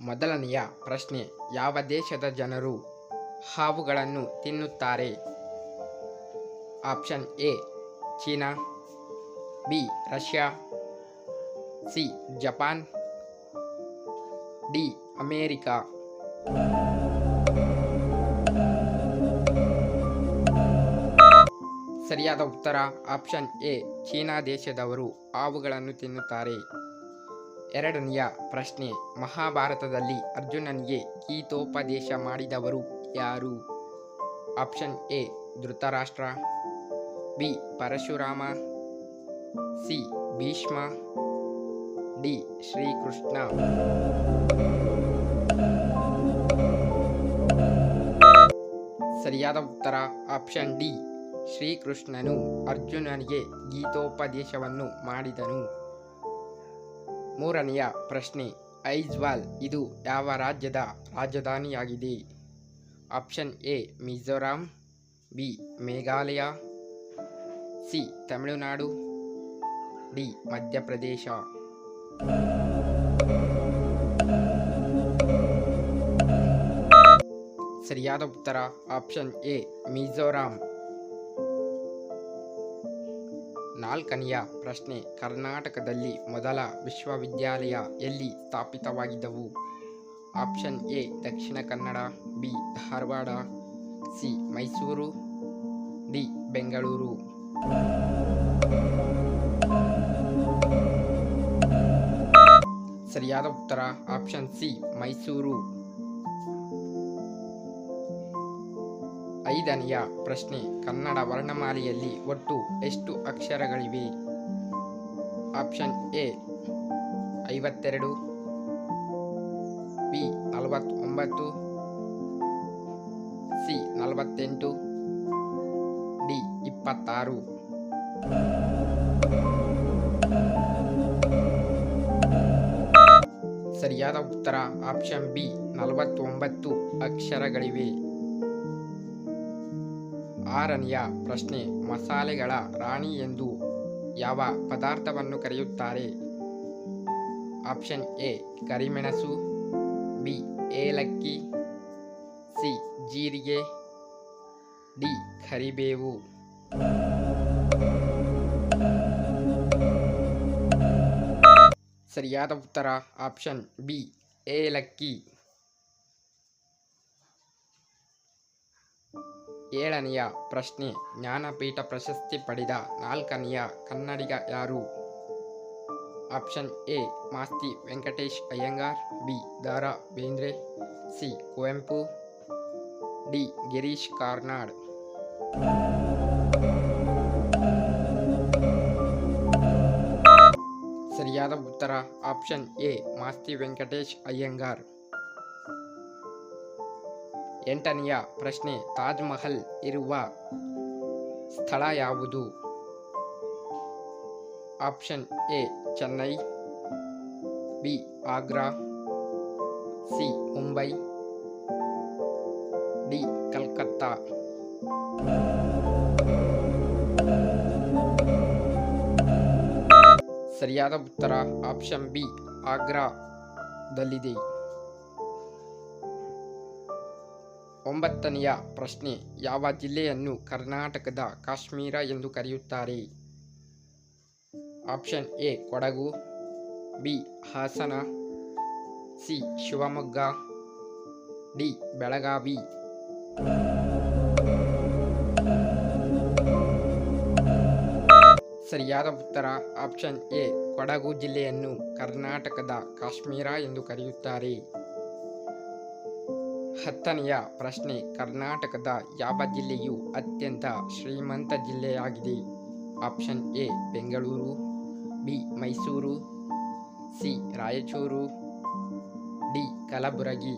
ಮೊದಲನೆಯ ಪ್ರಶ್ನೆ, ಯಾವ ದೇಶದ ಜನರು ಹಾವುಗಳನ್ನು ತಿನ್ನುತ್ತಾರೆ? Option A, China, B, Russia, C, Japan, D, America. ಸರಿಯಾದ ಉತ್ತರ, ಆಪ್ಷನ್ ಎ, ಚೀನಾ ದೇಶದವರು ಹಾವುಗಳನ್ನು ತಿನ್ನುತ್ತಾರೆ. ಎರಡನೆಯ ಪ್ರಶ್ನೆ, ಮಹಾಭಾರತದಲ್ಲಿ ಅರ್ಜುನನಿಗೆ ಗೀತೋಪದೇಶ ಮಾಡಿದವರು ಯಾರು? Option A, Dhritarashtra, B, Parashurama, C, Bhishma, D, Shri Krishna. ಸರಿಯಾದ ಉತ್ತರ, ಆಪ್ಷನ್ ಡಿ, ಶ್ರೀಕೃಷ್ಣನು ಅರ್ಜುನನಿಗೆ ಗೀತೋಪದೇಶವನ್ನು ಮಾಡಿದನು. ಮೂರನೆಯ ಪ್ರಶ್ನೆ, ಐಜ್ವಾಲ್, ಇದು ಯಾವ ರಾಜ್ಯದ ರಾಜಧಾನಿಯಾಗಿದೆ? Option A, Mizoram, B, Meghalaya, C, Tamil Nadu, D, Madhya Pradesh. ಸರಿಯಾದ ಉತ್ತರ, ಆಪ್ಷನ್ ಎ, ಮಿಜೋರಾಂ. ನಾಲ್ಕನೆಯ ಪ್ರಶ್ನೆ. ಕರ್ನಾಟಕದಲ್ಲಿ ಮೊದಲ ವಿಶ್ವವಿದ್ಯಾಲಯ ಎಲ್ಲಿ ಸ್ಥಾಪಿತವಾಗಿದ್ದವು. Option A, Dakshina Kannada, B, Dharwad, C, Mysuru, D, Bengaluru. ಸರಿಯಾದ ಉತ್ತರ, ಆಪ್ಷನ್ ಸಿ, ಮೈಸೂರು. ಐದನೆಯ ಪ್ರಶ್ನೆ, ಕನ್ನಡ ವರ್ಣಮಾಲೆಯಲ್ಲಿ ಒಟ್ಟು ಎಷ್ಟು ಅಕ್ಷರಗಳಿವೆ? ಆಪ್ಷನ್ ಎ, ಐವತ್ತೆರಡು, ಬಿ, ನಲವತ್ತೊಂಬತ್ತು, ಸಿ, ನಲವತ್ತೆಂಟು, ಡಿ, ಇಪ್ಪತ್ತಾರು. ಸರಿಯಾದ ಉತ್ತರ ಆಪ್ಷನ್ ಬಿ, ನಲವತ್ತೊಂಬತ್ತು ಅಕ್ಷರಗಳಿವೆ. ಆರನೆಯ ಪ್ರಶ್ನೆ, ಮಸಾಲೆಗಳ ರಾಣಿ ಎಂದು ಯಾವ ಪದಾರ್ಥವನ್ನು ಕರೆಯುತ್ತಾರೆ? ಆಪ್ಷನ್ ಎ, ಕರಿಮೆಣಸು, ಬಿ, ಏಲಕ್ಕಿ, ಸಿ, ಜೀರಿಗೆ, ಡಿ, ಕರಿಬೇವು. ಸರಿಯಾದ ಉತ್ತರ ಆಪ್ಷನ್ ಬಿ, ಏಲಕ್ಕಿ. ಏಳನೆಯ ಪ್ರಶ್ನೆ. ಜ್ಞಾನಪೀಠ ಪ್ರಶಸ್ತಿ ಪಡೆದ ನಾಲ್ಕನೆಯ ಕನ್ನಡಿಗ ಯಾರು? Option A, Masti Venkatesh Iyengar, B, Dara Bendre, C, Kuvempu, D, Girish Karnad. ಸರಿಯಾದ ಉತ್ತರ. Option A, Masti Venkatesh Iyengar. ಎಂಟನೆಯ ಪ್ರಶ್ನೆ ತಾಜ್ ಮಹಲ್ ಇರುವ ಸ್ಥಳ ಯಾವುದು? Option A, Chennai, B, Agra, C, Mumbai, D, Calcutta. ಸರಿಯಾದ ಉತ್ತರ ಆಪ್ಷನ್ ಬಿ, ಆಗ್ರಾದಲ್ಲಿದೆ. ಒಂಬತ್ತನೆಯ ಪ್ರಶ್ನೆ, ಯಾವ ಜಿಲ್ಲೆಯನ್ನು ಕರ್ನಾಟಕದ ಕಾಶ್ಮೀರ ಎಂದು ಕರೆಯುತ್ತಾರೆ? Option A, Kodagu, B, Hassan, C, Shivamogga, D, Belagavi. ಸರಿಯಾದ ಉತ್ತರ, ಆಪ್ಷನ್ ಎ, ಕೊಡಗು ಜಿಲ್ಲೆಯನ್ನು ಕರ್ನಾಟಕದ ಕಾಶ್ಮೀರ ಎಂದು ಕರೆಯುತ್ತಾರೆ. ಹತ್ತನೆಯ ಪ್ರಶ್ನೆ, ಕರ್ನಾಟಕದ ಯಾವ ಜಿಲ್ಲೆಯು ಅತ್ಯಂತ ಶ್ರೀಮಂತ ಜಿಲ್ಲೆಯಾಗಿದೆ? Option A, Bengaluru, B, Mysuru, C, Raichur, D, Kalaburagi.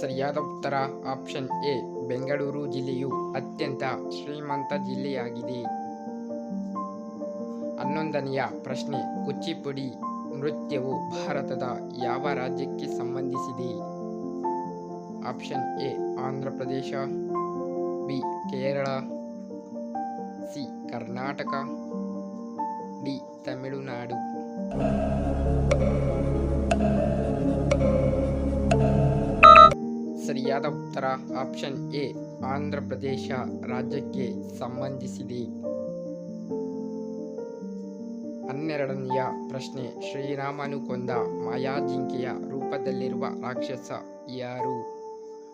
ಸರಿಯಾದ ಉತ್ತರ, ಆಪ್ಷನ್ ಎ, ಬೆಂಗಳೂರು ಜಿಲ್ಲೆಯು ಅತ್ಯಂತ ಶ್ರೀಮಂತ ಜಿಲ್ಲೆಯಾಗಿದೆ. ಹನ್ನೊಂದನೆಯ ಪ್ರಶ್ನೆ, ಕೂಚಿಪುಡಿ ನೃತ್ಯವು ಭಾರತದ ಯಾವ ರಾಜ್ಯಕ್ಕೆ ಸಂಬಂಧಿಸಿದೆ? Option A Andhra Pradesh B, Kerala, C, Karnataka, D, Tamil Nadu. ಸರಿಯಾದ ಉತ್ತರ, ಆಪ್ಷನ್ ಎ ಆಂಧ್ರ ಪ್ರದೇಶ ರಾಜ್ಯಕ್ಕೆ ಸಂಬಂಧಿಸಿದೆ. ಹನ್ನೆರಡನೆಯ ಪ್ರಶ್ನೆ. ಶ್ರೀರಾಮನು ಕೊಂದ ಮಾಯಾಜಿಂಕೆಯ ರೂಪದಲ್ಲಿರುವ ರಾಕ್ಷಸ ಯಾರು?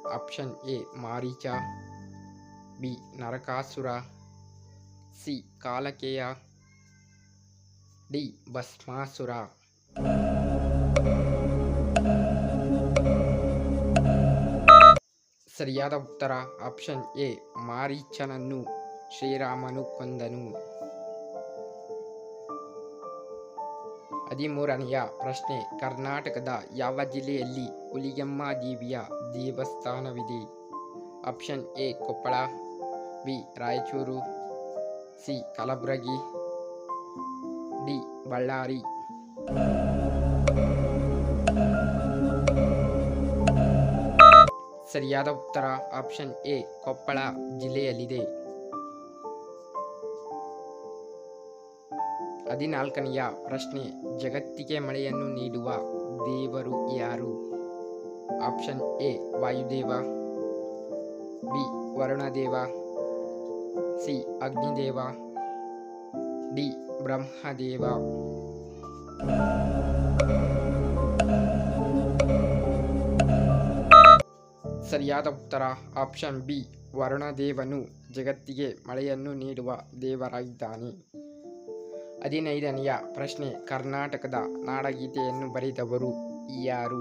Option A, Maricha. B, Narakasura. C, Kalakeya. D, Bhasmasura. ಸರಿಯಾದ ಉತ್ತರ. ಆಪ್ಷನ್ ಎ, ಮಾರೀಚನನ್ನು ಶ್ರೀರಾಮನು ಕೊಂದನು ಹದಿಮೂರನೆಯ ಪ್ರಶ್ನೆ, ಕರ್ನಾಟಕದ ಯಾವ ಜಿಲ್ಲೆಯಲ್ಲಿ ಹುಲಿಗೆಮ್ಮ ದೇವಿಯ ದೇವಸ್ಥಾನವಿದೆ? Option A, Koppal, B, Raichur, C, Kalaburagi, D, Ballari. ಸರಿಯಾದ ಉತ್ತರ ಆಪ್ಷನ್ ಎ, ಕೊಪ್ಪಳ ಜಿಲ್ಲೆಯಲ್ಲಿದೆ. ಹದಿನಾಲ್ಕನೆಯ ಪ್ರಶ್ನೆ, ಜಗತ್ತಿಗೆ ಮಳೆಯನ್ನು ನೀಡುವ ದೇವರು ಯಾರು? Option A, Vayudeva, B, Varunadeva, C, Agnideva, D, Brahmadeva. ಸರಿಯಾದ ಉತ್ತರ, ಆಪ್ಷನ್ ಬಿ, ವರುಣದೇವನು ಜಗತ್ತಿಗೆ ಮಳೆಯನ್ನು ನೀಡುವ ದೇವರಾಗಿದ್ದಾನೆ. ಹದಿನೈದನೆಯ ಪ್ರಶ್ನೆ, ಕರ್ನಾಟಕದ ನಾಡಗೀತೆಯನ್ನು ಬರೆದವರು ಯಾರು?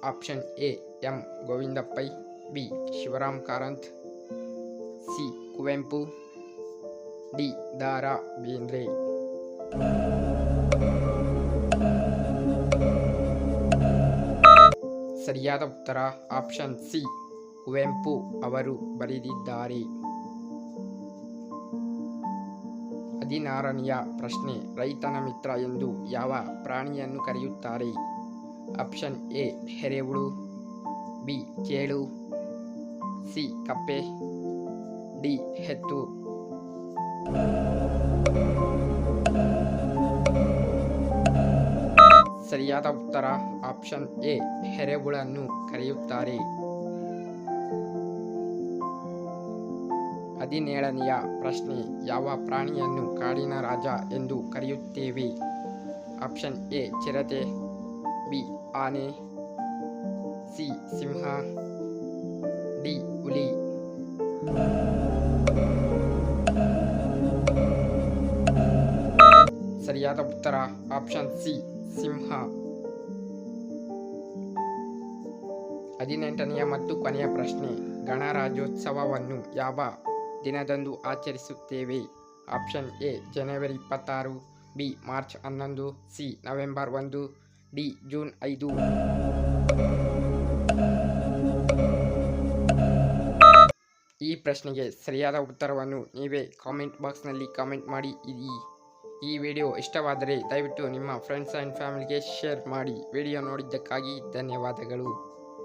Option A, M, Govindapai, B, Shivaram Karanth, C, Kuvempu, D, Dara Bendre. ಸರಿಯಾದ ಉತ್ತರ, ಆಪ್ಷನ್ ಸಿ, ಕುವೆಂಪು ಅವರು ಬರೆದಿದ್ದಾರೆ. ಹದಿನಾರನೆಯ ಪ್ರಶ್ನೆ. ರೈತನ ಮಿತ್ರ ಎಂದು ಯಾವ ಪ್ರಾಣಿಯನ್ನು ಕರೆಯುತ್ತಾರೆ? ಆಪ್ಷನ್ ಎ, ಹೆರೆಹುಳು. ಬಿ ಚೇಳು ಸಿ, ಕಪ್ಪೆ. ಡಿ, ಹೆತ್ತು. ಸರಿಯಾದ ಉತ್ತರ ಆಪ್ಷನ್ ಎ, ಹೆರೆಹುಳನ್ನು ಕರೆಯುತ್ತಾರೆ. ಹದಿನೇಳನೆಯ ಪ್ರಶ್ನೆ, ಯಾವ ಪ್ರಾಣಿಯನ್ನು ಕಾಡಿನ ರಾಜ ಎಂದು ಕರೆಯುತ್ತೇವೆ? ಆಪ್ಷನ್ ಎ, ಚಿರತೆ, ಬಿ, ಆನೆ, ಸಿ, ಸಿಂಹ, ಡಿ, ಹುಲಿ. ಸರಿಯಾದ ಉತ್ತರ, ಆಪ್ಷನ್ ಸಿ, ಸಿಂಹ. ಹದಿನೆಂಟನೆಯ ಮತ್ತು ಕೊನೆಯ ಪ್ರಶ್ನೆ, ಗಣರಾಜ್ಯೋತ್ಸವವನ್ನು ಯಾವ ದಿನದಂದು ಆಚರಿಸುತ್ತೇವೆ. ಆಪ್ಷನ್ ಎ, ಜನವರಿ ಇಪ್ಪತ್ತಾರು, ಬಿ, ಮಾರ್ಚ್ ಹನ್ನೊಂದು, ಸಿ, ನವೆಂಬರ್ ಒಂದು, ಡಿ, ಜೂನ್ ಐದು. ಈ ಪ್ರಶ್ನೆಗೆ ಸರಿಯಾದ ಉತ್ತರವನ್ನು ನೀವೇ ಕಾಮೆಂಟ್ ಬಾಕ್ಸ್ನಲ್ಲಿ ಕಾಮೆಂಟ್ ಮಾಡಿ ಇರಿ. ಈ ವಿಡಿಯೋ ಇಷ್ಟವಾದರೆ ದಯವಿಟ್ಟು ನಿಮ್ಮ ಫ್ರೆಂಡ್ಸ್ ಆ್ಯಂಡ್ ಫ್ಯಾಮಿಲಿಗೆ ಶೇರ್ ಮಾಡಿ. ವಿಡಿಯೋ ನೋಡಿದ್ದಕ್ಕಾಗಿ ಧನ್ಯವಾದಗಳು.